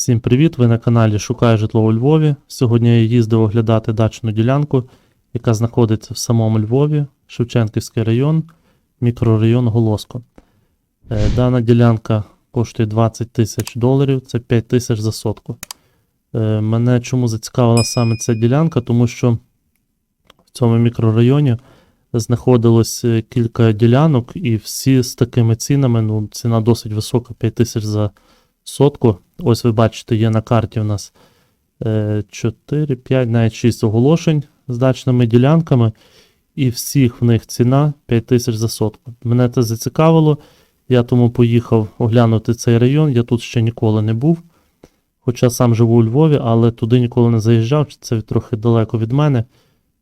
Всім привіт! Ви на каналі Шукаю житло у Львові. Сьогодні я їздив оглядати дачну ділянку, яка знаходиться в самому Львові, Шевченківський район, мікрорайон Голоско. Е, Дана ділянка коштує 20 тисяч доларів, це 5 тисяч за сотку. Е, Мене чому зацікавила саме ця ділянка, тому що в цьому мікрорайоні знаходилось е, кілька ділянок, і всі з такими цінами. Ну, ціна досить висока, 5 тисяч за сотку. Ось ви бачите, є на карті у нас е, 4, 5, навіть 6 оголошень з дачними ділянками, і всіх в них ціна 5 тисяч за сотку. Мене це зацікавило. Я тому поїхав оглянути цей район. Я тут ще ніколи не був. Хоча сам живу у Львові, але туди ніколи не заїжджав. Це трохи далеко від мене.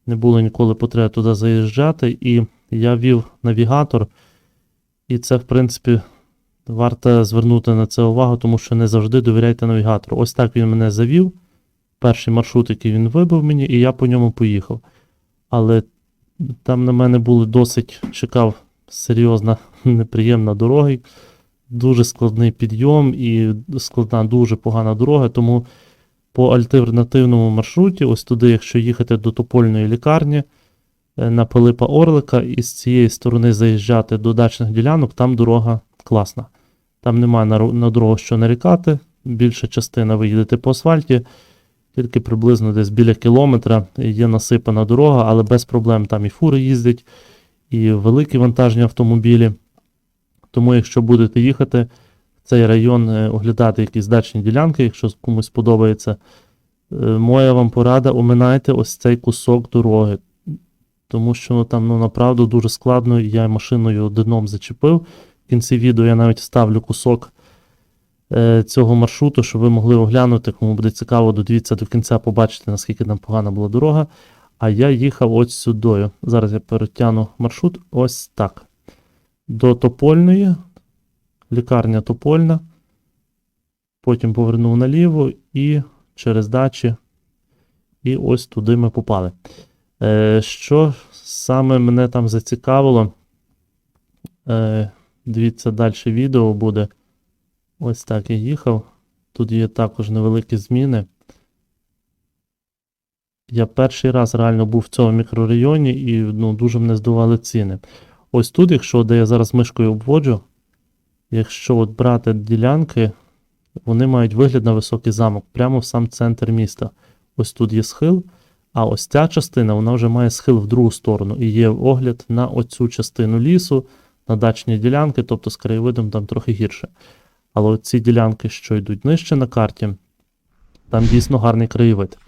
Не було ніколи потреби туди заїжджати. І я вів навігатор. І це, в принципі, варто звернути на це увагу, тому що не завжди довіряйте навігатору. Ось так він мене завів. Перший маршрут, який він вибив мені, і я по ньому поїхав. Але там на мене були досить чекав серйозна, неприємна дорога. Дуже складний підйом і складна, дуже погана дорога. Тому по альтернативному маршруті, ось туди, якщо їхати до Топольної лікарні е, на Пилипа Орлика, і з цієї сторони заїжджати до дачних ділянок, там дорога класна. Там немає на, на дорогу що нарікати. Більша частина ви їдете по асфальті, тільки приблизно десь біля кілометра є насипана дорога, але без проблем там і фури їздять, і великі вантажні автомобілі. Тому, якщо будете їхати в цей район, е, оглядати якісь дачні ділянки, якщо комусь подобається, е, моя вам порада, оминайте ось цей кусок дороги. Тому що ну, там ну, направду дуже складно, я машиною дном зачепив. В кінці відео я навіть вставлю кусок е, цього маршруту, щоб ви могли оглянути, кому буде цікаво, додивіться до кінця, побачите, наскільки там погана була дорога. А я їхав ось сюди. Зараз я перетягну маршрут ось так. До Топольної, лікарня Топольна. Потім повернув наліво і через дачі. І ось туди ми попали. Е, що саме мене там зацікавило? Дивіться, далі відео буде. Ось так я їхав. Тут є також невеликі зміни. Я перший раз реально був в цьому мікрорайоні і ну, дуже мене здували ціни. Ось тут, якщо де я зараз мишкою обводжу, якщо от брати ділянки, вони мають вигляд на високий замок, прямо в сам центр міста. Ось тут є схил, а ось ця частина вона вже має схил в другу сторону і є огляд на оцю частину лісу, на дачні ділянки, тобто з краєвидом там трохи гірше. Але ці ділянки, що йдуть нижче на карті, там дійсно гарний краєвид.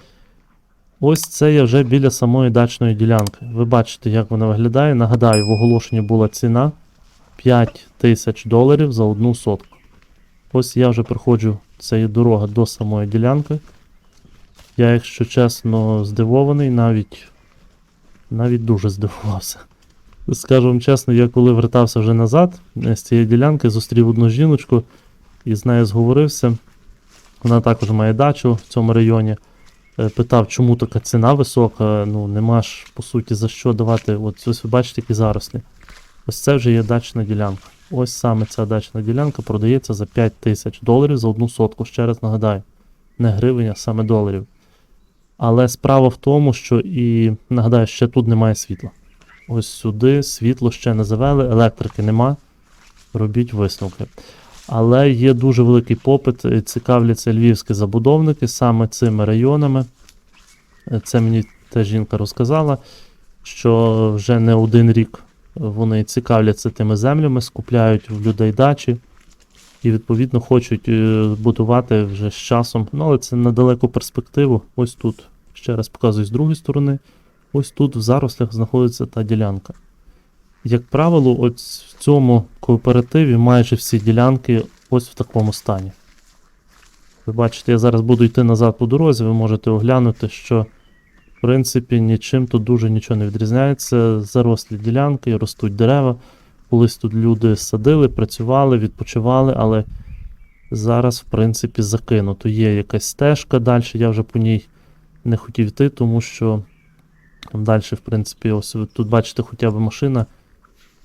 Ось це я вже біля самої дачної ділянки. Ви бачите, як вона виглядає. Нагадаю, в оголошенні була ціна 5 тисяч доларів за одну сотку. Ось я вже проходжу цією дорога до самої ділянки. Я, якщо чесно, здивований, навіть, навіть дуже здивувався. Скажу вам чесно, я коли вертався вже назад е, з цієї ділянки, зустрів одну жіночку і з нею зговорився. Вона також має дачу в цьому районі. Е, Питав, чому така ціна висока, ну нема ж по суті за що давати. От ось ви бачите, які зарослі. Ось це вже є дачна ділянка. Ось саме ця дачна ділянка продається за 5 тисяч доларів за одну сотку. Ще раз нагадаю, не гривень, а саме доларів. Але справа в тому, що і нагадаю, ще тут немає світла. Ось сюди світло ще не завели, електрики нема. Робіть висновки. Але є дуже великий попит, і цікавляться львівські забудовники саме цими районами. Е, Це мені та жінка розказала, що вже не один рік вони цікавляться тими землями, скупляють в людей дачі і, відповідно, хочуть е, будувати вже з часом. Ну, але це на далеку перспективу. Ось тут, ще раз показую з другої сторони. Ось тут в зарослях знаходиться та ділянка. Як правило, ось в цьому кооперативі майже всі ділянки ось в такому стані. Ви бачите, я зараз буду йти назад по дорозі, ви можете оглянути, що в принципі нічим тут дуже нічого не відрізняється. Зарослі ділянки, ростуть дерева. Колись тут люди садили, працювали, відпочивали, але зараз, в принципі, закинуто. Є якась стежка далі, я вже по ній не хотів йти, тому що там далі, в принципі, ось ви тут бачите хоча б машина.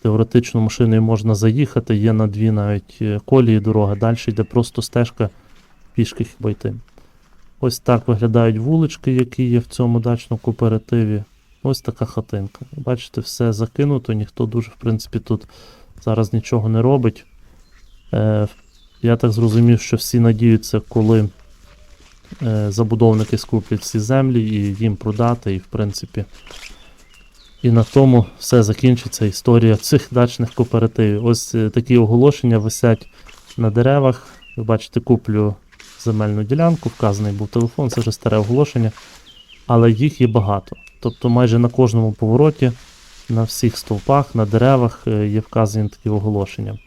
Теоретично машиною можна заїхати, є на дві навіть е, колії дорога, далі йде просто стежка пішки хіба йти. Ось так виглядають вулички, які є в цьому дачному кооперативі. Ось така хатинка. Бачите, все закинуто, ніхто дуже, в принципі, тут зараз нічого не робить. Е, я так зрозумів, що всі надіються, коли забудовники скуплять всі землі і їм продати, і в принципі. І на тому все закінчиться історія цих дачних кооперативів. Ось е, такі оголошення висять на деревах. Ви бачите, куплю земельну ділянку, вказаний був телефон, це вже старе оголошення, але їх є багато. Тобто майже на кожному повороті, на всіх стовпах, на деревах е, є вказані такі оголошення.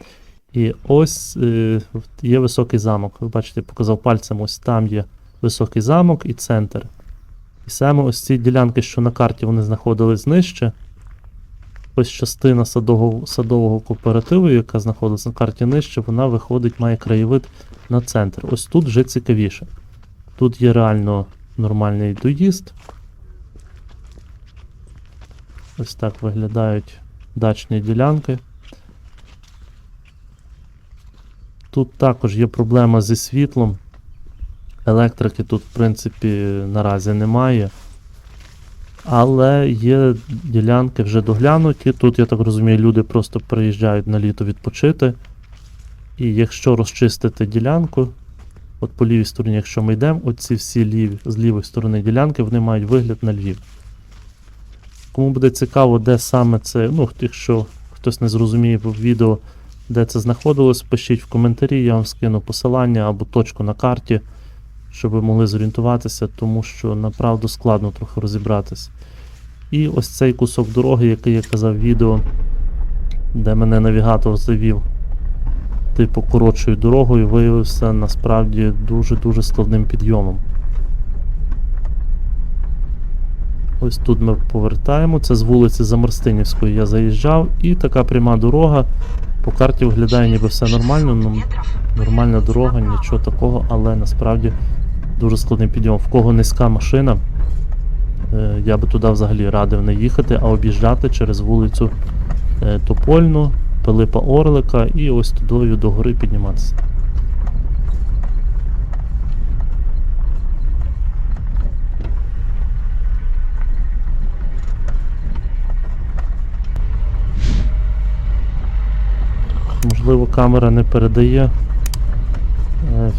І ось е, є високий замок. Ви бачите, я показав пальцем, ось там є високий замок і центр. І саме ось ці ділянки, що на карті вони знаходились нижче. Ось частина садового, садового кооперативу, яка знаходилась на карті нижче, вона виходить, має краєвид на центр. Ось тут вже цікавіше. Тут є реально нормальний доїзд. Ось так виглядають дачні ділянки. Тут також є проблема зі світлом. Електрики тут, в принципі, наразі немає. Але є ділянки вже доглянуті. Тут, я так розумію, люди просто приїжджають на літо відпочити. І якщо розчистити ділянку, от по лівій стороні, якщо ми йдемо, оці всі ліві, з лівої сторони ділянки, вони мають вигляд на Львів. Кому буде цікаво, де саме це, ну, якщо хтось не зрозуміє в відео, де це знаходилось, пишіть в коментарі, я вам скину посилання або точку на карті, щоб ви могли зорієнтуватися, тому що направду складно трохи розібратися. І ось цей кусок дороги, який я казав в відео, де мене навігатор завів типу коротшою дорогою, виявився насправді дуже-дуже складним підйомом. Ось тут ми повертаємо. Це з вулиці Замарстинівської я заїжджав, і така пряма дорога. По карті виглядає ніби все нормально, ну, нормальна дорога, нічого такого, але насправді дуже складний підйом. В кого низька машина, е, я би туди взагалі радив не їхати, а об'їжджати через вулицю е, Топольну, Пилипа Орлика і ось тудою до гори підніматися. Можливо, камера не передає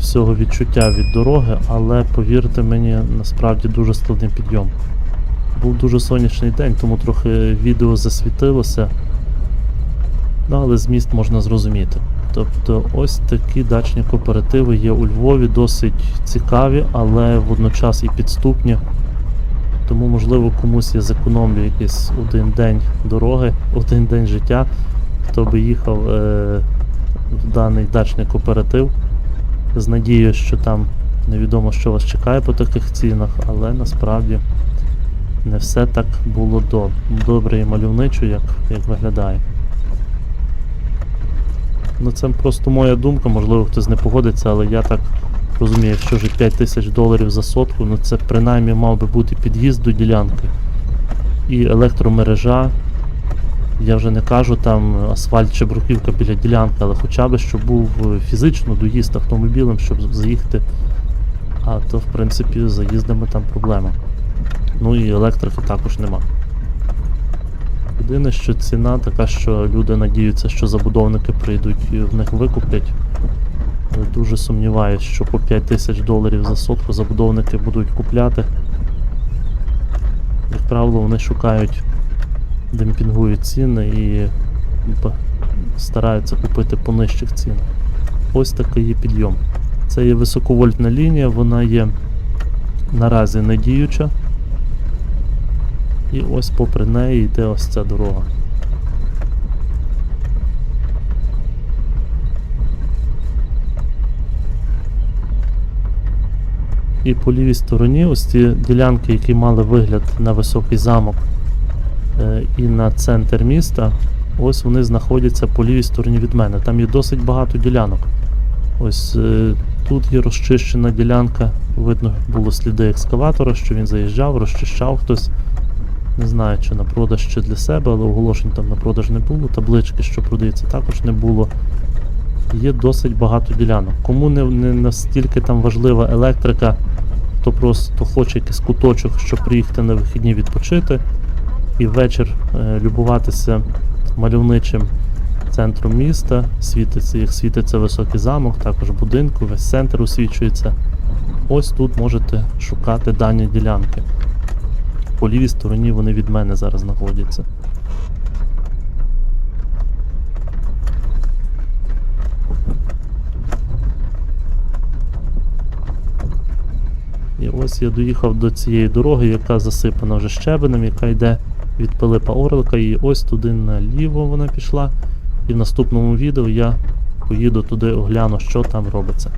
всього відчуття від дороги, але повірте мені, насправді дуже складний підйом. Був дуже сонячний день, тому трохи відео засвітилося. Ну, але зміст можна зрозуміти. Тобто ось такі дачні кооперативи є у Львові, досить цікаві, але водночас і підступні. Тому, можливо, комусь я зекономлю якийсь один день дороги, один день життя, хто би їхав е- в даний дачний кооператив. З надією, що там невідомо, що вас чекає по таких цінах, але насправді не все так було доб- добре і мальовничо, як, як виглядає. Ну це просто моя думка, можливо хтось не погодиться, але я так розумію, якщо вже 5 тисяч доларів за сотку, ну це принаймні мав би бути під'їзд до ділянки і електромережа. Я вже не кажу там асфальт чи бруківка біля ділянки, але хоча б щоб був е, фізично доїзд автомобілем, щоб заїхати. А то в принципі з заїздами там проблема. Ну і електрики також нема. Єдине, що ціна така, що люди надіються, що забудовники прийдуть і в них викуплять. Але дуже сумніваюся, що по 5 тисяч доларів за сотку забудовники будуть купляти. Як правило, вони шукають, демпінгують ціни і стараються купити по нижчих цінах. Ось такий є підйом. Це є високовольтна лінія, вона є наразі не діюча. І ось попри неї йде ось ця дорога. І по лівій стороні ось ці ділянки, які мали вигляд на високий замок і на центр міста, ось вони знаходяться по лівій стороні від мене. Там є досить багато ділянок. Ось е, тут є розчищена ділянка. Видно було сліди екскаватора, що він заїжджав, розчищав хтось. Не знаю, чи на продаж, чи для себе, але оголошень там на продаж не було. Таблички, що продається, також не було. є досить багато ділянок. Кому не, не настільки там важлива електрика, хто просто хоче якийсь куточок, щоб приїхати на вихідні відпочити і вечір е, любуватися мальовничим центром міста, світиться, як світиться високий замок, також будинку, весь центр освічується. Ось тут можете шукати дані ділянки. По лівій стороні вони від мене зараз знаходяться. І ось я доїхав до цієї дороги, яка засипана вже щебенем, яка йде від Пилипа Орлика, і ось туди наліво вона пішла. І в наступному відео я поїду туди огляну, що там робиться.